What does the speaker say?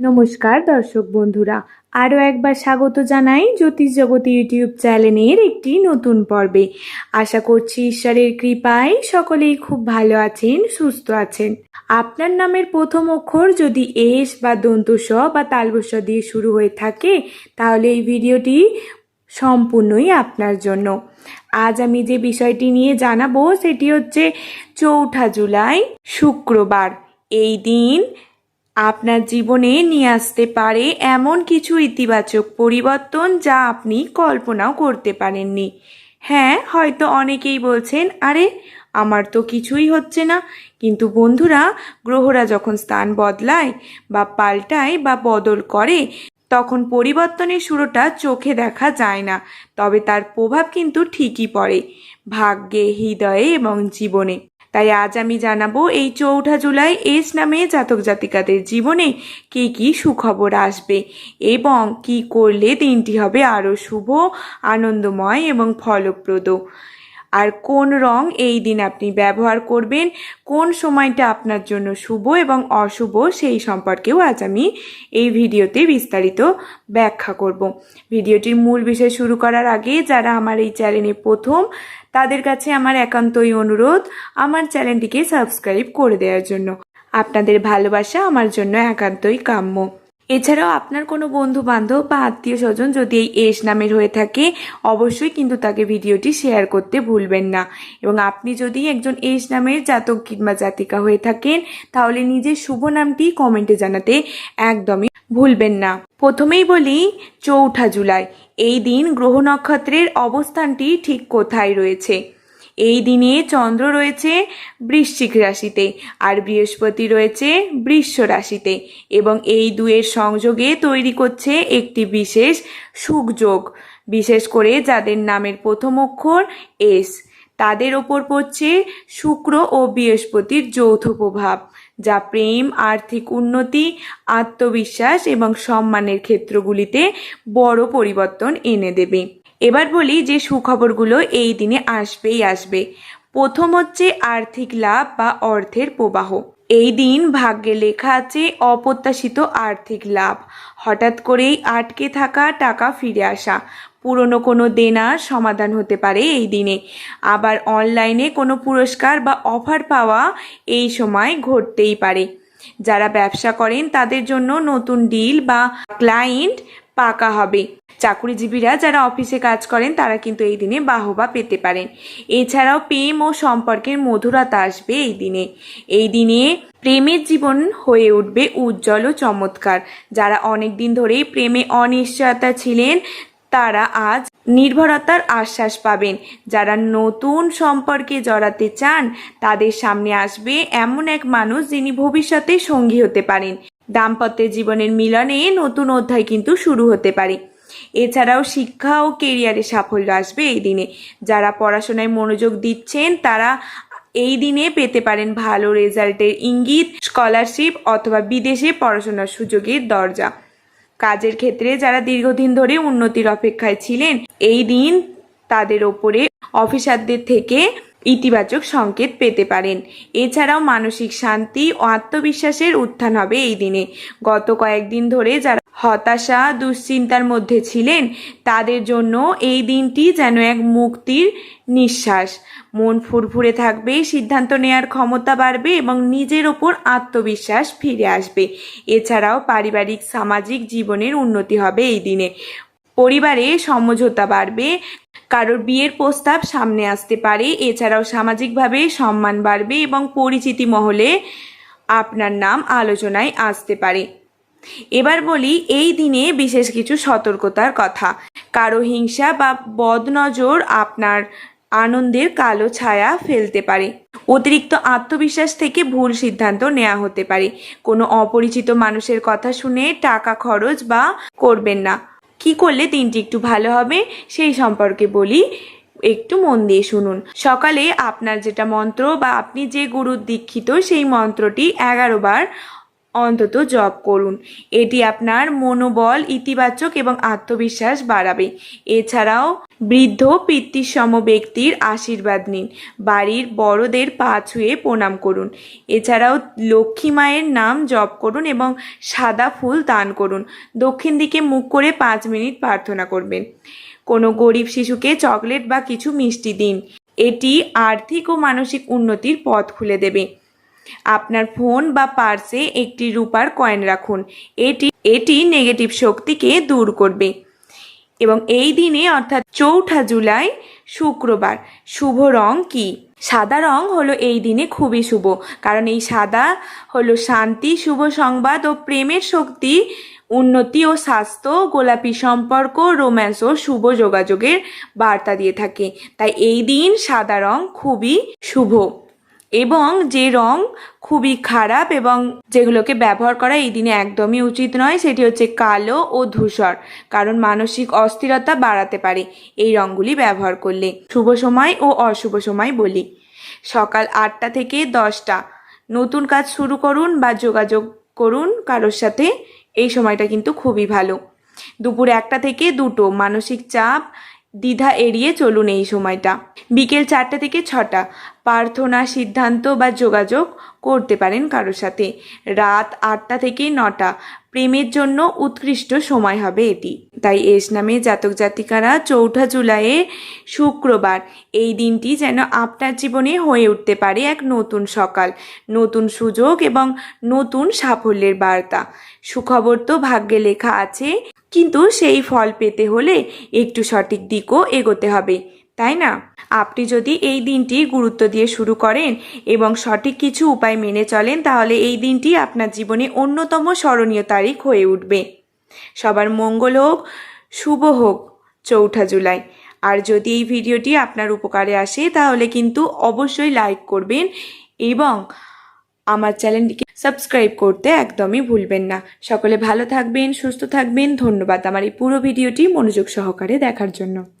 নমস্কার দর্শক বন্ধুরা, আরও একবার স্বাগত জানাই জ্যোতিষ জগতী ইউটিউব চ্যানেলের একটি নতুন পর্বে। আশা করছি ঈশ্বরের কৃপায় সকলেই খুব ভালো আছেন, সুস্থ আছেন। আপনার নামের প্রথম অক্ষর যদি এস বা দন্তস বা তালবস দিয়ে শুরু হয়ে থাকে, তাহলে এই ভিডিওটি সম্পূর্ণই আপনার জন্য। আজ আমি যে বিষয়টি নিয়ে জানাব, সেটি হচ্ছে চৌঠা জুলাই শুক্রবার। এই দিন আপনার জীবনে নিয়ে আসতে পারে এমন কিছু ইতিবাচক পরিবর্তন যা আপনি কল্পনাও করতে পারেননি। হ্যাঁ হয়তো অনেকেই বলছেন, আরে, আমার তো কিছুই হচ্ছে না। কিন্তু বন্ধুরা, গ্রহরা যখন স্থান বদলায় বা পাল্টায় বা বদল করে, তখন পরিবর্তনের শুরুটা চোখে দেখা যায় না। তবে তার প্রভাব কিন্তু ঠিকই পড়ে, ভাগ্যে, হৃদয়ে এবং জীবনে। তাই আজ আমি জানাব এই চৌঠা জুলাই এস নামে জাতক জাতিকাদের জীবনে কি কি সুখবর আসবে এবং কি করলে দিনটি হবে আরও শুভ, আনন্দময় এবং ফলপ্রদ। আর কোন রং এই দিন আপনি ব্যবহার করবেন, কোন সময়টা আপনার জন্য শুভ এবং অশুভ সেই সম্পর্কেও আজ আমি এই ভিডিওতে বিস্তারিত ব্যাখ্যা করব। ভিডিওটির মূল বিষয় শুরু করার আগে যারা আমার এই চ্যানেলে প্রথম তাদের কাছে আমার একান্তই অনুরোধ আমার চ্যানেলটিকে সাবস্ক্রাইব করে দেওয়ার জন্য। আপনাদের ভালোবাসা আমার জন্য একান্তই কাম্য। এছাড়াও আপনার কোনো বন্ধু বান্ধব বা আত্মীয় স্বজন যদি এই এস নামের হয়ে থাকে, অবশ্যই কিন্তু তাকে ভিডিওটি শেয়ার করতে ভুলবেন না। এবং আপনি যদি একজন এস নামের জাতক কিংবা জাতিকা হয়ে থাকেন, তাহলে নিজের শুভ নামটি কমেন্টে জানাতে একদমই ভুলবেন না। প্রথমেই বলি, চৌঠা জুলাই। এই দিন গ্রহ নক্ষত্রের অবস্থানটি ঠিক কোথায় রয়েছে? এই দিনে চন্দ্র রয়েছে বৃশ্চিক রাশিতে আর বৃহস্পতি রয়েছে বৃষ রাশিতে এবং এই দুয়ের সংযোগে তৈরি করছে একটি বিশেষ সুখযোগ বিশেষ করে যাদের নামের প্রথম অক্ষর এস। তাদের ওপর পড়ছে শুক্র ও বৃহস্পতির যৌথ প্রভাব, যা প্রেম, আর্থিক উন্নতি, আত্মবিশ্বাস এবং সম্মানের ক্ষেত্রগুলিতে বড় পরিবর্তন এনে দেবে। এবার বলি যে সুখবরগুলো এই দিনে আসবেই আসবে। প্রথম হচ্ছে আর্থিক লাভ বা অর্থের প্রবাহ। এই দিন ভাগ্যে লেখা আছে অপ্রত্যাশিত আর্থিক লাভ। হঠাৎ করেই আটকে থাকা টাকা ফিরে আসা। পুরনো কোনো দেনার সমাধান হতে পারে এই দিনে। আবার অনলাইনে কোনো পুরস্কার বা অফার পাওয়া এই সময় ঘটতেই পারে। যারা ব্যবসা করেন তাদের জন্য নতুন ডিল বা ক্লায়েন্ট পাকা হবে। চাকুরিজীবীরা যারা অফিসে কাজ করেন, তারা কিন্তু এই দিনে বাহবা পেতে পারেন। এছাড়াও প্রেম ও সম্পর্কের মধুরতা আসবে এই দিনে। এই দিনে প্রেমের জীবন হয়ে উঠবে উজ্জ্বল ও চমৎকার। যারা অনেক দিন ধরেই প্রেমে অনিশ্চয়তা ছিলেন, তারা আজ নির্ভরতার আশ্বাস পাবেন। যারা নতুন সম্পর্কে জড়াতে চান, তাদের সামনে আসবে এমন এক মানুষ যিনি ভবিষ্যতে সঙ্গী হতে পারেন। দাম্পত্যের জীবনের মিলনে নতুন অধ্যায় কিন্তু শুরু হতে পারে। এছাড়াও শিক্ষা ও কেরিয়ারে সাফল্য আসবে এই দিনে। যারা পড়াশোনায় মনোযোগ দিচ্ছেন, তারা এই দিনে পেতে পারেন ভালো রেজাল্টের ইঙ্গিত, স্কলারশিপ অথবা বিদেশে পড়াশোনার সুযোগের দরজা। কাজের ক্ষেত্রে যারা দীর্ঘদিন ধরে উন্নতির অপেক্ষায় ছিলেন, এই দিন তাদের ওপরে অফিসারদের থেকে ইতিবাচক সংকেত পেতে পারেন। এছাড়াও মানসিক শান্তি ও আত্মবিশ্বাসের উত্থান হবে এই দিনে। গত কয়েকদিন ধরে যারা হতাশা, দুশ্চিন্তার মধ্যে ছিলেন, তাদের জন্য এই দিনটি যেন এক মুক্তির নিঃশ্বাস। মন ফুরফুরে থাকবে, সিদ্ধান্ত নেয়ার ক্ষমতা বাড়বে এবং নিজের ওপর আত্মবিশ্বাস ফিরে আসবে। এছাড়াও পারিবারিক, সামাজিক জীবনের উন্নতি হবে এই দিনে। পরিবারে সমঝোতা বাড়বে। কারোর বিয়ের প্রস্তাব সামনে আসতে পারে, এছাড়াও সামাজিকভাবে সম্মান বাড়বে এবং পরিচিতি মহলে আপনার নাম আলোচনায় আসতে পারে। এবার বলি, এই দিনে বিশেষ কিছু সতর্কতার কথা। কারও হিংসা বা বদনজর আপনার আনন্দের কালো ছায়া ফেলতে পারে। অতিরিক্ত আত্মবিশ্বাস থেকে ভুল সিদ্ধান্ত নেওয়া হতে পারে। কোনো অপরিচিত মানুষের কথা শুনে টাকা খরচ বা করবেন না। কি করলে দিনটি একটু ভালো হবে সেই সম্পর্কে বলি। একটু মন দিয়ে শুনুন। সকালে আপনার যেটা মন্ত্র বা আপনি যে গুরুর দীক্ষিত সেই মন্ত্রটি এগারো বার অন্তত জপ করুন। এটি আপনার মনোবল ইতিবাচক এবং আত্মবিশ্বাস বাড়াবে। এছাড়াও বৃদ্ধ পিতৃসম ব্যক্তির আশীর্বাদ নিন। বাড়ির বড়দের পা ছুঁয়ে প্রণাম করুন। এছাড়াও লক্ষ্মী মায়ের নাম জপ করুন এবং সাদা ফুল দান করুন। দক্ষিণ দিকে মুখ করে পাঁচ মিনিট প্রার্থনা করবেন। কোনো গরিব শিশুকে চকলেট বা কিছু মিষ্টি দিন। এটি আর্থিক ও মানসিক উন্নতির পথ খুলে দেবে। আপনার ফোন বা পার্সে একটি রূপার কয়েন রাখুন। এটি এটি নেগেটিভ শক্তিকে দূর করবে। এবং এই দিনে, অর্থাৎ চৌঠা জুলাই, শুক্রবার, শুভ রং কি? সাদা রং হলো এই দিনে খুবই শুভ। কারণ এই সাদা হলো শান্তি, শুভ সংবাদ ও প্রেমের শক্তি, উন্নতি ও স্বাস্থ্য, গোলাপি সম্পর্ক রোম্যান্স ও শুভ যোগাযোগের বার্তা দিয়ে থাকে। তাই এই দিন সাদা রং খুবই শুভ। এবং যে রং খুবই খারাপ এবং যেগুলোকে ব্যবহার করা এই দিনে একদমই উচিত নয়, সেটি হচ্ছে কালো ও ধূসর, কারণ মানসিক অস্থিরতা বাড়াতে পারে এই রঙগুলি ব্যবহার করলে। শুভ সময় ও অশুভ সময় বলি। সকাল আটটা থেকে দশটা। নতুন কাজ শুরু করুন বা যোগাযোগ করুন কারোর সাথে, এই সময়টা কিন্তু খুবই ভালো। দুপুর একটা থেকে দুটো, মানসিক চাপ দ্বিধা এড়িয়ে চলুন এই সময়টা। বিকেল চারটে থেকে ছটা। প্রার্থনা, সিদ্ধান্ত বা যোগাযোগ করতে পারেন কারোর সাথে। রাত আটটা থেকে নটা। প্রেমের জন্য উৎকৃষ্ট সময় হবে এটি। তাই এস নামে জাতক জাতিকারা চৌঠা জুলাইয়ে শুক্রবার এই দিনটি যেন আপনার জীবনে হয়ে উঠতে পারে এক নতুন সকাল, নতুন সুযোগ এবং নতুন সাফল্যের বার্তা। সুখবর তো ভাগ্যে লেখা আছে, কিন্তু সেই ফল পেতে হলে একটু সঠিক দিকও এগোতে হবে। তাই না? আপনি যদি এই দিনটি গুরুত্ব দিয়ে শুরু করেন এবং সঠিক কিছু উপায় মেনে চলেন, তাহলে এই দিনটি আপনার জীবনে অন্যতম স্মরণীয় তারিখ হয়ে উঠবে। সবার মঙ্গল হোক, শুভ হোক, চৌঠা জুলাই। আর যদি এই ভিডিওটি আপনার উপকারে আসে, তাহলে কিন্তু অবশ্যই লাইক করবেন এবং আমার চ্যানেলটিকে সাবস্ক্রাইব করতে একদমই ভুলবেন না। সকলে ভালো থাকবেন, সুস্থ থাকবেন। ধন্যবাদ আমার এই পুরো ভিডিওটি মনোযোগ সহকারে দেখার জন্য।